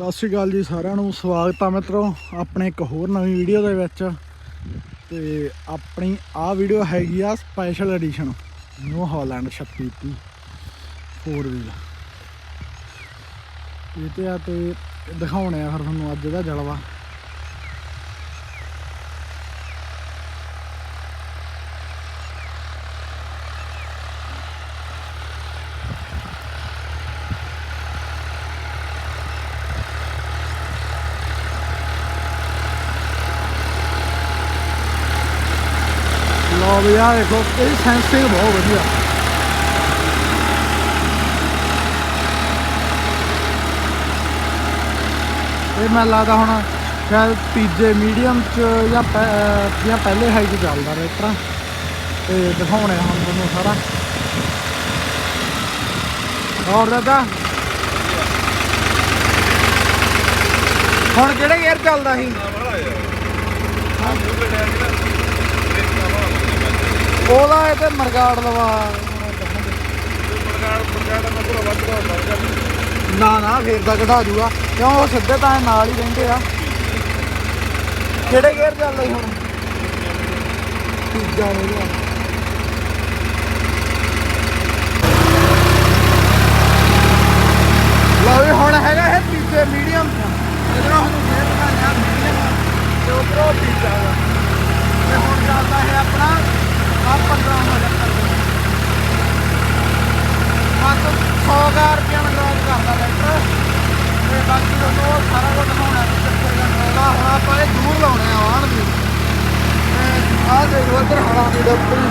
ਸਤਿ ਸ਼੍ਰੀ ਅਕਾਲ ਜੀ ਸਾਰਿਆਂ ਨੂੰ, ਸਵਾਗਤ ਆ ਮਿੱਤਰੋ ਆਪਣੇ ਇੱਕ ਹੋਰ ਨਵੀਂ ਵੀਡੀਓ ਦੇ ਵਿੱਚ। ਤੇ ਆਪਣੀ ਆਹ ਵੀਡੀਓ ਹੈਗੀ ਆ special edition New Holland 3630 4 wheel ਇਹ ਤੇ ਆ ਤੇ ਦਿਖਾਉਣੇ ਆ ਫਿਰ ਤੁਹਾਨੂੰ ਅੱਜ ਦਾ ਜਲਵਾ। ਲਓ ਵੀ ਆ ਦੇਖੋ ਇਹ ਸੈਂਸਿੰਗ ਬਹੁਤ ਵਧੀਆ। ਇਹ ਮੈਂ ਲੱਗਦਾ ਹੁਣ ਸ਼ਾਇਦ ਤੀਜੇ ਮੀਡੀਅਮ ਚ ਜਾਂ ਜਾਂ ਪਹਿਲੇ ਹਾਈ ਚ ਚੱਲਦਾ ਰਿਹਾ ਇਸ ਤਰ੍ਹਾਂ। ਤੇ ਦਿਖਾਉਣੇ ਹੁਣ ਤੁਹਾਨੂੰ ਸਾਰਾ। ਹੋਰ ਦਾਦਾ? ਹੁਣ ਕਿਹੜੇ ਗੇਅਰ ਚੱਲਦਾ ਸੀ? ਉਹਦਾ ਇਹ ਤੇ ਮਰਗਾੜ ਲਵਾ। ਨਾ ਨਾ, ਫੇਰ ਤਾਂ ਕਢਾ ਜੂਗਾ। ਕਿਉਂ, ਉਹ ਸਿੱਧੇ ਤਾਂ ਇਹ ਨਾਲ ਹੀ ਰਹਿੰਦੇ ਆ। ਕਿਹੜੇ ਗੇਅਰ ਚੱਲਦਾ ਸੀ ਹੁਣ? ਤੀਜਾ ਰਹਿ ਲਓ ਵੀ ਹੁਣ ਹੈਗਾ ਇਹ ਤੀਜੇ ਮੀਡੀਅਮ। ਇਧਰੋਂ ਹੁਣ ਫੇਰ ਬਣਾਇਆ ਮੀਡੀਅਮ। ਤੇ ਉਧਰੋਂ ਤੀਜਾ ਵਾ ਤੇ ਹੁਣ ਚੱਲਦਾ ਹੈ ਆਪਣਾ ਆ 15 ਹੋ ਜਾਂਦਾ ਬਸ 100 ਰੁਪਏ ਨਾਲ ਕਰਦਾ ਲੈਟਰ। ਤੇ ਬਾਕੀ ਤੁਹਾਨੂੰ ਉਹ ਸਾਰਾ ਕੁਝ ਦਿਖਾਉਣਾ ਵੀ ਕਿੱਥੇ ਜਾਣਾ ਹੁਣ ਆਪਾਂ ਇਹ ਦੂਰ ਲਾਉਣੇ ਆ ਆਣ ਵੀ ਤੇ ਦੇਖੋ ਇੱਧਰ ਹਲਾਂ ਦੀ ਡੱਬੀ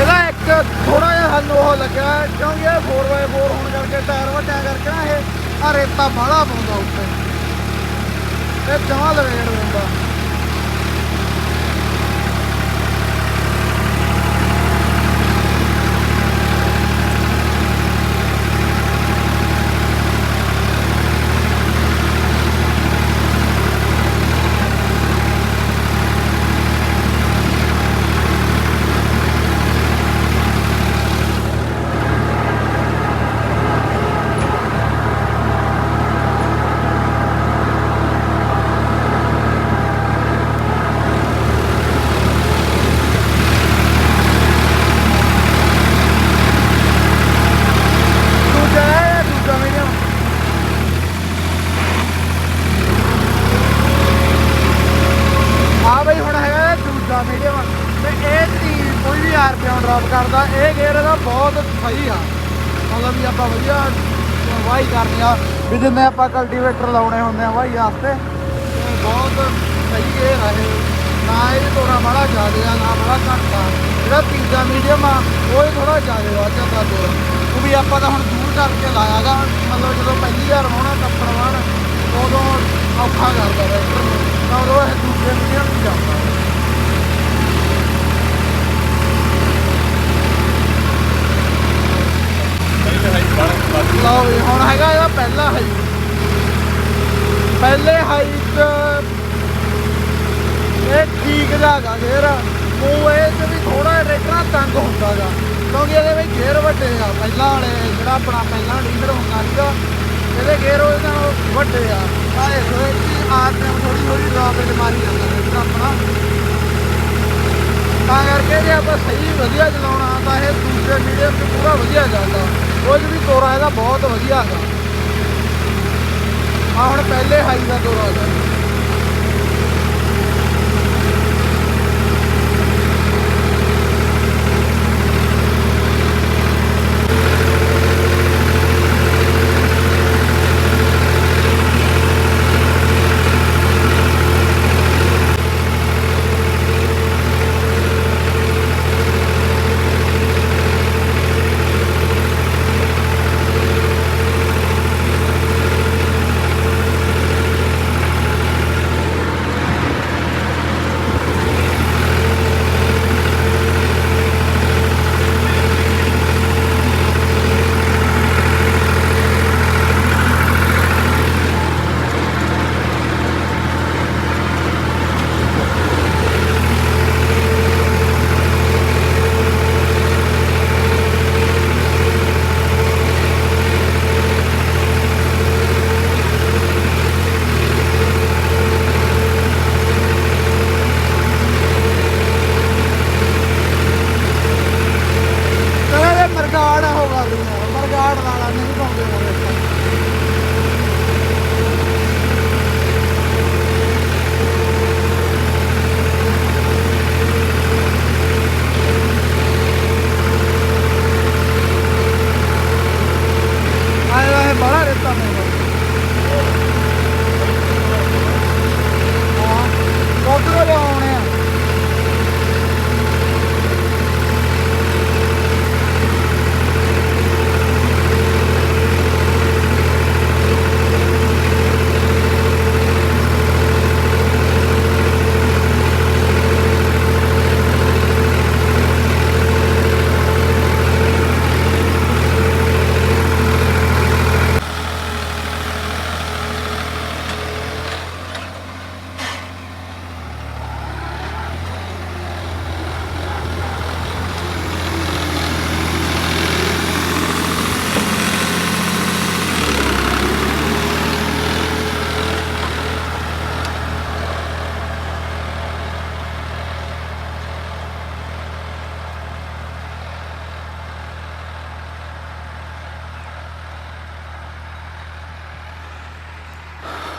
ਇਹਦਾ ਇੱਕ ਥੋੜਾ ਜਿਹਾ ਹੱਲ ਉਹ ਲੱਗਾ ਕਿਉਂਕਿ ਇਹ 4x4 ਹੋਣ ਕਰਕੇ ਟਾਇਰ ਵੱਡਿਆ ਕਰਕੇ ਨਾ ਇਹ? ਆ ਰੇਤਾ ਬਾਹਲਾ ਪਾਉਂਦਾ ਉੱਤੇ। ਇਹ ਜਮਾਂ ਲਵੇੜ ਦਿੰਦਾ ਦੂਜਾ ਹੈ ਦੂਜਾ ਮੀਡੀਅਮ ਆ ਬਈ ਹੁਣ ਹੈਗਾ ਇਹ ਦੂਜਾ ਮੀਡੀਅਮ ਤੇ ਇਹ ਤੀ ਕੋਈ ਵੀ ਆਰਪੀਐਮ ਡ੍ਰੌਪ ਕਰਦਾ ਇਹ ਗੇਅਰ ਇਹਦਾ ਬਹੁਤ ਸਹੀ ਆ। ਮਤਲਬ ਵੀ ਆਪਾਂ ਵਧੀਆ ਵਾਹੀ ਕਰਨੀ ਆ। ਵੀ ਜਿੰਨੇ ਆਪਾਂ ਕਲਟੀਵੇਟਰ ਲਾਉਣੇ ਹੁੰਦੇ ਆ ਵਾਹੀ ਵਾਸਤੇ ਤੇ ਬਹੁਤ ਸਹੀ ਗੇਅਰ ਆ ਇਹ। ਨਾ ਇਹ ਥੋੜਾ ਬੜਾ ਜ਼ਿਆਦਾ ਆ, ਨਾ ਬੜਾ ਘੱਟ ਆ। ਜਿਹੜਾ ਤੀਜਾ ਮੀਡੀਅਮ ਆ, ਉਹ ਹੀ ਥੋੜਾ ਜ਼ਿਆਦਾ ਵੱਧ ਜਾਂਦਾ ਤੋਰ ਉਹ ਵੀ ਆਪਾਂ ਤਾਂ ਹੁਣ ਦੂਰ ਕਰਕੇ ਲਾਇਆਗਾ ਮਤਲਬ ਜਦੋਂ ਪਹਿਲੀ ਵਾਰ ਹੋਣਾ ਕੱਪੜ ਵਾਣ, ਉਦੋਂ ਔਖਾ ਕਰਦਾ ਰੈਕਟਰ ਨੂੰ। ਤਾਂ ਉਦੋਂ ਇਹ ਦੂਜੇ ਮੀਡੀਅਮ ਨੂੰ ਜਾਂਦਾ ਲਓ ਵੀ ਹੁਣ ਹੈਗਾ ਇਹਦਾ ਪਹਿਲਾ ਹਾਈ ਪਹਿਲੇ ਹਾਈ ਚ ਇਹ ਠੀਕ ਜਾਗਾ ਗੇਰ ਉਹ ਇਹ ਤੇ ਵੀ ਥੋੜਾ ਰੇਟਰਾ ਤੰਗ ਹੁੰਦਾਗਾ ਕਿਉਂਕਿ ਇਹਦੇ ਵਿੱਚ ਗੇਅਰ ਵੱਡੇ ਆ। ਪਹਿਲਾਂ ਵਾਲੇ ਜਿਹੜਾ ਆਪਣਾ ਪਹਿਲਾਂ ਲੀਡਰ ਹੁੰਦਾ ਸੀਗਾ, ਇਹਦੇ ਗੇਅਰ ਉਹਦੇ ਨਾਲ ਵੱਡੇ ਆ। ਆ ਇਸ ਸੋਏ ਕਿ ਆਰਪੀਐਮ ਥੋੜੀ ਥੋੜੀ ਡਰਾਪ ਮਾਰੀ ਜਾਂਦਾ ਰੇਟਰ ਆਪਣਾ। ਤਾਂ ਕਰਕੇ ਜੇ ਆਪਾਂ ਸਹੀ ਵਧੀਆ ਚਲਾਉਣਾ, ਤਾਂ ਇਹ ਦੂਸਰੇ ਮੀਡੀਅਮ 'ਚ ਪੂਰਾ ਵਧੀਆ ਚੱਲਦਾ ਉਹ ਵੀ ਤੋਰਾ ਇਹਦਾ ਬਹੁਤ ਵਧੀਆ ਹੈਗਾ ਆ ਹੁਣ ਪਹਿਲੇ ਹਾਈ ਦਾ ਆ ਗਿਆ।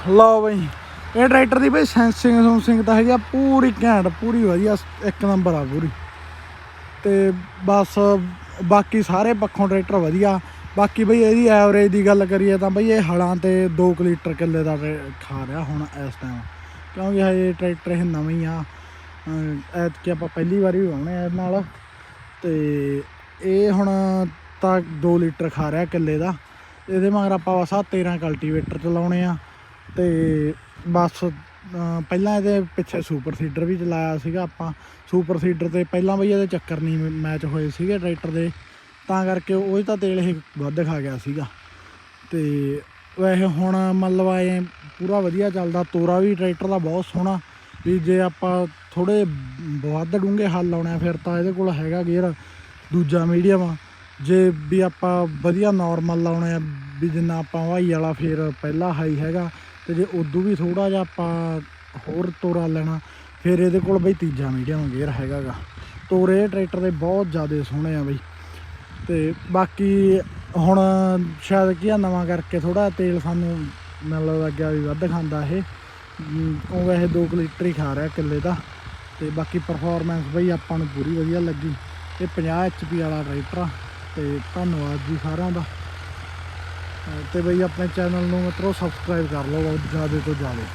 ਲਓ ਬਈ। ਇਹ ਟਰੈਕਟਰ ਦੀ ਬਈ ਸੈਂਸਿੰਗ ਸੂਸਿੰਗ ਤਾਂ ਹੈਗੀ ਆ, ਪੂਰੀ ਘੈਂਟ, ਪੂਰੀ ਵਧੀਆ, ਇੱਕ ਨੰਬਰ ਆ ਪੂਰੀ। ਤੇ ਬਸ ਬਾਕੀ ਸਾਰੇ ਪੱਖੋਂ ਟਰੈਕਟਰ ਵਧੀਆ। ਬਾਕੀ ਬਈ ਇਹਦੀ ਐਵਰੇਜ ਦੀ ਗੱਲ ਕਰੀਏ ਤਾਂ ਬਈ ਇਹ ਹਲਾਂ ਤੇ 2 ਲੀਟਰ ਕਿੱਲੇ ਦਾ ਟਰੈ- ਖਾ ਰਿਹਾ ਹੁਣ ਇਸ ਟਾਈਮ ਕਿਉਂਕਿ ਹਜੇ ਟਰੈਕਟਰ ਇਹ ਨਵਾਂ ਹੀ ਆ ਐਤਕੀ ਆਪਾਂ ਪਹਿਲੀ ਵਾਰੀ ਵਾਉਣੇ ਆ ਇਹਦੇ ਨਾਲ। ਤੇ ਇਹ ਹੁਣ ਤਾਂ 2 ਲੀਟਰ ਖਾ ਰਿਹਾ ਕਿੱਲੇ ਦਾ। ਇਹਦੇ ਮਗਰ ਆਪਾਂ ਬਸ ਆਹ 13 ਕਲਟੀਵੇਟਰ ਚਲਾਉਣੇ ਆ। ਤੇ ਬਸ ਪਹਿਲਾਂ ਇਹਦੇ ਪਿੱਛੇ ਸੁਪਰ ਸੀਡਰ ਵੀ ਚਲਾਇਆ ਸੀਗਾ ਆਪਾਂ। ਸੁਪਰ ਸੀਡਰ ਤੇ ਪਹਿਲਾਂ ਬਈ ਇਹਦੇ ਚੱਕਰ ਨਹੀਂ ਮੈਚ ਹੋਏ ਸੀਗੇ ਟਰੈਕਟਰ ਦੇ। ਤਾਂ ਕਰਕੇ ਉਹ ਤਾਂ ਤੇਲ ਇਹ ਵੱਧ ਖਾ ਗਿਆ ਸੀਗਾ। ਤੇ ਵੈਸੇ ਹੁਣ ਮਤਲਬ ਐ ਪੂਰਾ ਵਧੀਆ ਚੱਲਦਾ। ਤੋਰਾ ਵੀ ਟਰੈਕਟਰ ਦਾ ਬਹੁਤ ਸੋਹਣਾ। ਵੀ ਜੇ ਆਪਾਂ ਥੋੜੇ ਵੱਧ ਡੂੰਘੇ ਹੱਲ ਲਾਉਣੇ ਆ, ਫਿਰ ਤਾਂ ਇਹਦੇ ਕੋਲ ਹੈਗਾ ਗੇਅਰ ਦੂਜਾ ਮੀਡੀਅਮ ਜੇ ਵੀ ਆਪਾਂ ਵਧੀਆ ਨਾਰਮਲ ਲਾਉਣੇ ਆ, ਵੀ ਜਿੰਨਾ ਆਪਾਂ ਹਵਾਈ ਵਾਲਾ ਫਿਰ ਪਹਿਲਾ ਹਾਈ ਹੈਗਾ। ਤੇ ਜੇ ਉਦੋਂ ਵੀ ਥੋੜਾ ਜਿਹਾ ਆਪਾਂ ਹੋਰ ਤੋਰਾ ਲੈਣਾ, ਫਿਰ ਇਹਦੇ ਕੋਲ ਬਈ ਤੀਜਾ ਮੀਡੀਅਮ ਗੇਅਰ ਹੈਗਾਗਾ। ਤੋਰੇ ਟਰੈਕਟਰ ਦੇ ਬਹੁਤ ਜ਼ਿਆਦਾ ਸੋਹਣੇ ਆ ਬਈ। ਤੇ ਬਾਕੀ ਹੁਣ ਸ਼ਾਇਦ ਕੀ ਆ, ਨਵਾਂ ਕਰਕੇ ਥੋੜਾ ਤੇਲ ਸਾਨੂੰ ਮੈਨੂੰ ਲੱਗਿਆ ਵੀ ਵੱਧ ਖਾਂਦਾ ਇਹ। ਉਹ ਵੈਸੇ 2 ਲੀਟਰ ਹੀ ਖਾ ਰਿਹਾ ਕਿੱਲੇ ਦਾ। ਤੇ ਬਾਕੀ ਪਰਫਾਰਮੈਂਸ ਬਈ ਆਪਾਂ ਨੂੰ ਪੂਰੀ ਵਧੀਆ ਲੱਗੀ। ਇਹ 50 HP ਵਾਲਾ ਟਰੈਕਟਰ ਆ। ਤੇ ਧੰਨਵਾਦ ਜੀ ਸਾਰਿਆਂ ਦਾ। ਤੇ ਬਈ ਆਪਣੇ ਚੈਨਲ ਨੂੰ ਮਿੱਤਰੋ ਸਬਸਕ੍ਰਾਈਬ ਕਰ ਲਓ ਜ਼ਿਆਦਾ ਤੋਂ ਜ਼ਿਆਦਾ।